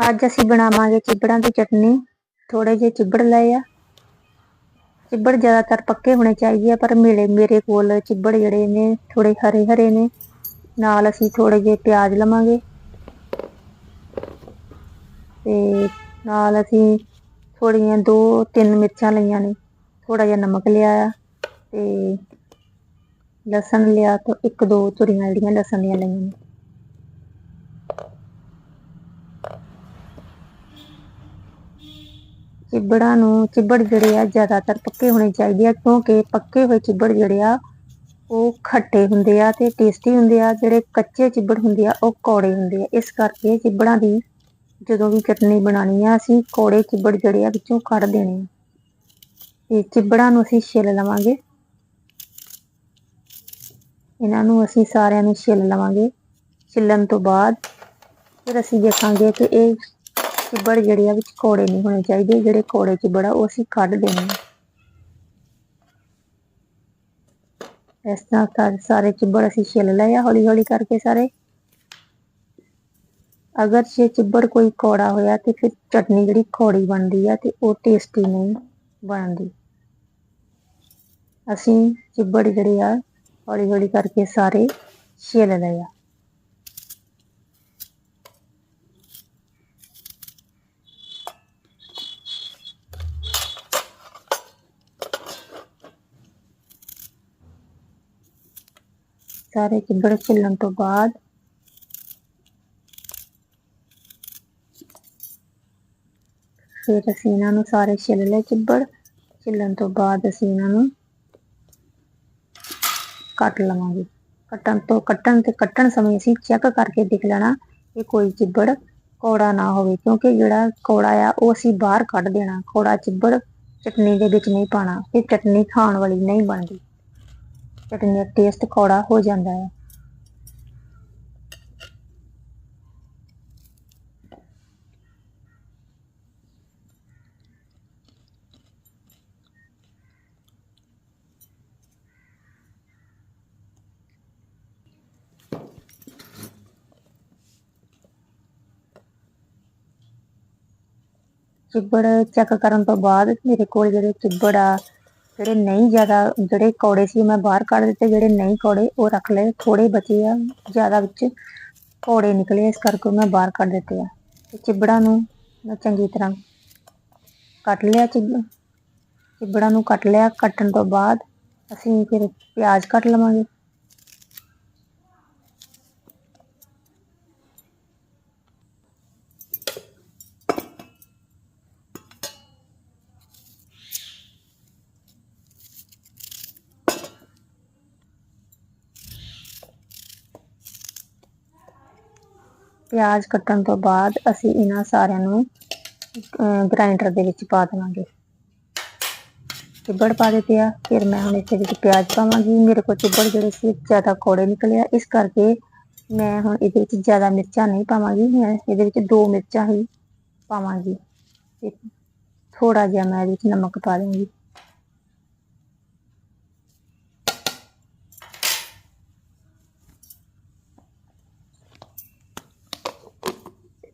ਅੱਜ ਅਸੀਂ ਬਣਾਵਾਂਗੇ ਚਿੱਬੜਾਂ ਦੀ ਚਟਨੀ। ਥੋੜੇ ਜਿਹੇ ਚਿੱਬੜ ਲਏ ਆ। ਚਿੱਬੜ ਜ਼ਿਆਦਾਤਰ ਪੱਕੇ ਹੋਣੇ ਚਾਹੀਦੇ ਆ, ਪਰ ਮੇਰੇ ਮੇਰੇ ਕੋਲ ਚਿੱਬੜ ਜਿਹੜੇ ਨੇ ਥੋੜੇ ਹਰੇ ਹਰੇ ਨੇ। ਨਾਲ ਅਸੀਂ ਥੋੜੇ ਜਿਹੇ ਪਿਆਜ਼ ਲਵਾਂਗੇ। ਤੇ ਨਾਲ ਅਸੀਂ ਥੋੜੀਆਂ ਦੋ, ਤਿੰਨ ਮਿਰਚਾਂ ਲਈਆਂ ਨੇ। ਥੋੜਾ ਜਿਹਾ ਨਮਕ ਲਿਆ ਆ ਤੇ ਲਸਣ ਲਿਆ ਤਾਂ ਇੱਕ, ਦੋ ਚੁਰੀਆਂ ਜਿਹੜੀਆਂ ਲਸਣ ਦੀਆਂ ਲਈਆਂ ਨੇ। ਚਿੱਬੜਾਂ ਨੂੰ ਚਿੱਬੜ ਜਿਹੜੇ ਆ ਜ਼ਿਆਦਾਤਰ ਪੱਕੇ ਹੋਣੇ ਚਾਹੀਦੇ ਆ, ਕਿਉਂਕਿ ਪੱਕੇ ਹੋਏ ਚਿੱਬੜ ਜਿਹੜੇ ਆ, ਉਹ ਖੱਟੇ ਹੁੰਦੇ ਆ ਤੇ ਟੇਸਟੀ ਹੁੰਦੇ ਆ, ਜਿਹੜੇ ਕੱਚੇ ਚਿੱਬੜ ਹੁੰਦੇ ਆ, ਉਹ ਕੌੜੇ ਹੁੰਦੇ ਆ। ਇਸ ਕਰਕੇ ਚਿੱਬੜਾਂ ਦੀ ਜਦੋਂ ਵੀ ਚਟਨੀ ਬਣਾਣੀ ਆ, ਅਸੀਂ ਕੌੜੇ ਚਿੱਬੜ ਜਿਹੜੇ ਆ ਵਿੱਚੋਂ ਕੱਢ ਦੇਣੇ ਆ। ਤੇ ਚਿੱਬੜਾਂ ਨੂੰ ਅਸੀਂ ਛਿੱਲ ਲਵਾਂਗੇ। ਇਹਨਾਂ ਨੂੰ ਅਸੀਂ ਸਾਰਿਆਂ ਨੂੰ ਛਿੱਲ ਲਵਾਂਗੇ। ਛਿੱਲਣ ਤੋਂ ਬਾਅਦ ਫਿਰ ਅਸੀਂ ਦੇਖਾਂਗੇ ਕਿ ਇਹ ਚਿੱਬੜ ਜਿਹੜੇ ਆ ਵਿੱਚ ਕੌੜੇ ਨਹੀਂ ਹੋਣੇ ਚਾਹੀਦੇ ਜਿਹੜੇ ਕੌੜੇ ਚਿੱਬੜ ਆ ਉਹ ਅਸੀਂ ਕੱਢ ਦੇਣੇ ਆ ਇਸ ਤਰ੍ਹਾਂ ਸਾ- ਸਾਰੇ ਚਿੱਬੜ ਅਸੀਂ ਛਿੱਲ ਲਏ ਆ ਹੌਲੀ ਹੌਲੀ ਕਰਕੇ ਸਾਰੇ ਅਗਰ ਜੇ ਚਿੱਬੜ ਕੋਈ ਕੌੜਾ ਹੋਇਆ ਤੇ ਫਿਰ ਚਟਨੀ ਜਿਹੜੀ ਕੌੜੀ ਬਣਦੀ ਆ ਤੇ ਉਹ ਟੇਸਟੀ ਨਹੀਂ ਬਣਦੀ ਅਸੀਂ ਚਿੱਬੜ ਜਿਹੜੇ ਆ ਹੌਲੀ ਹੌਲੀ ਕਰਕੇ ਸਾਰੇ ਛਿੱਲ ਲਏ ਆ ਸਾਰੇ ਚਿੱਬੜ ਛਿੱਲਣ ਤੋਂ ਬਾਅਦ ਫਿਰ ਅਸੀਂ ਇਹਨਾਂ ਨੂੰ ਸਾਰੇ ਛਿੱਲ ਲਏ ਚਿੱਬੜ ਛਿੱਲਣ ਤੋਂ ਬਾਅਦ ਅਸੀਂ ਇਹਨਾਂ ਨੂੰ ਕੱਟ ਲਵਾਂਗੇ। ਕੱਟਣ ਤੋਂ ਕੱਟਣ ਤੇ ਕੱਟਣ ਸਮੇਂ ਅਸੀਂ ਚੈੱਕ ਕਰਕੇ ਦੇਖ ਲੈਣਾ ਕਿ ਕੋਈ ਚਿੱਬੜ ਕੌੜਾ ਨਾ ਹੋਵੇ, ਕਿਉਂਕਿ ਜਿਹੜਾ ਕੌੜਾ ਆ ਉਹ ਅਸੀਂ ਬਾਹਰ ਕੱਢ ਦੇਣਾ। ਕੌੜਾ ਚਿੱਬੜ ਚਟਨੀ ਦੇ ਵਿੱਚ ਨਹੀਂ ਪਾਣਾ ਇਹ ਚਟਨੀ ਖਾਣ ਵਾਲੀ ਨਹੀਂ ਬਣਦੀ। ਚਟਨੀ ਦਾ ਟੇਸਟ ਕੌੜਾ ਹੋ ਜਾਂਦਾ ਹੈ ਚਿੱਬੜ ਚੈੱਕ ਕਰਨ ਤੋਂ ਬਾਅਦ ਮੇਰੇ ਕੋਲ ਜਿਹੜੇ ਚਿੱਬੜ ਆ ਜਿਹੜੇ ਨਹੀਂ ਜ਼ਿਆਦਾ, ਜਿਹੜੇ ਕੌੜੇ ਸੀ ਮੈਂ ਬਾਹਰ ਕੱਢ ਦਿੱਤੇ, ਜਿਹੜੇ ਨਹੀਂ ਕੌੜੇ ਉਹ ਰੱਖ ਲਏ ਥੋੜੇ ਬਚੇ ਆ, ਜ਼ਿਆਦਾ ਵਿੱਚ ਕੌੜੇ ਨਿਕਲੇ ਇਸ ਕਰਕੇ ਮੈਂ ਬਾਹਰ ਕੱਢ ਦਿੱਤੇ ਆ। ਤੇ ਚਿੱਬੜਾਂ ਨੂੰ ਮੈਂ ਚੰਗੀ ਤਰ੍ਹਾਂ ਕੱਟ ਲਿਆ, ਚਿੱਬ, ਚਿੱਬੜਾਂ ਨੂੰ ਕੱਟ ਲਿਆ, ਕੱਟਣ ਤੋਂ ਬਾਅਦ ਅਸੀਂ ਫਿਰ ਪਿਆਜ਼ ਕੱਟ ਲਵਾਂਗੇ। ਪਿਆਜ਼ ਕੱਟਣ ਤੋਂ ਬਾਅਦ ਅਸੀਂ ਇਹਨਾਂ ਸਾਰਿਆਂ ਨੂੰ ਗ੍ਰਾਈਂਡਰ ਦੇ ਵਿੱਚ ਪਾ ਦੇਵਾਂਗੇ। ਚਿੱਬੜ ਪਾ ਦਿੱਤੇ ਆ, ਫਿਰ ਮੈਂ ਹੁਣ ਇਸ ਵਿੱਚ ਪਿਆਜ਼ ਪਾਵਾਂਗੀ। ਮੇਰੇ ਕੋਲ ਚਿੱਬੜ ਜਿਹੜੇ ਸੀ, ਜ਼ਿਆਦਾ ਕੌੜੇ ਨਿਕਲਿਆ ਇਸ ਕਰਕੇ ਮੈਂ ਹੁਣ ਇਹਦੇ ਵਿੱਚ ਜ਼ਿਆਦਾ ਮਿਰਚਾਂ ਨਹੀਂ ਪਾਵਾਂਗੀ। ਮੈਂ ਇਹਦੇ ਵਿੱਚ ਦੋ ਮਿਰਚਾਂ ਹੀ ਪਾਵਾਂਗੀ। ਤੇ ਥੋੜਾ ਜਿਹਾ ਮੈਂ ਇਹਦੇ ਵਿੱਚ ਨਮਕ ਪਾ ਦੂੰਗੀ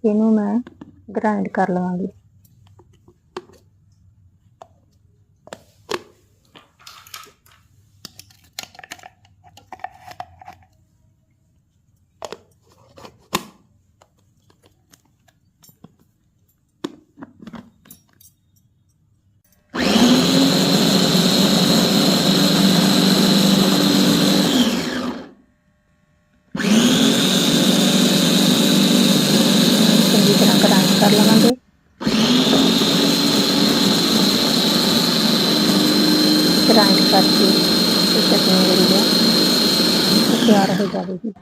ਇਹਨੂੰ ਮੈਂ ਗ੍ਰਾਈਂਡ ਕਰ ਲਵਾਂਗੀ ਚੰਗੀ ਤਰ੍ਹਾਂ ਗ੍ਰਾਈਂਡ ਕਰ ਲਵਾਂਗੇ। ਗ੍ਰਾਈਂਡ ਕਰਕੇ ਇਹ ਚਟਨੀ ਜਿਹੜੀ ਹੈ ਤਿਆਰ ਹੋ ਜਾਵੇਗੀ।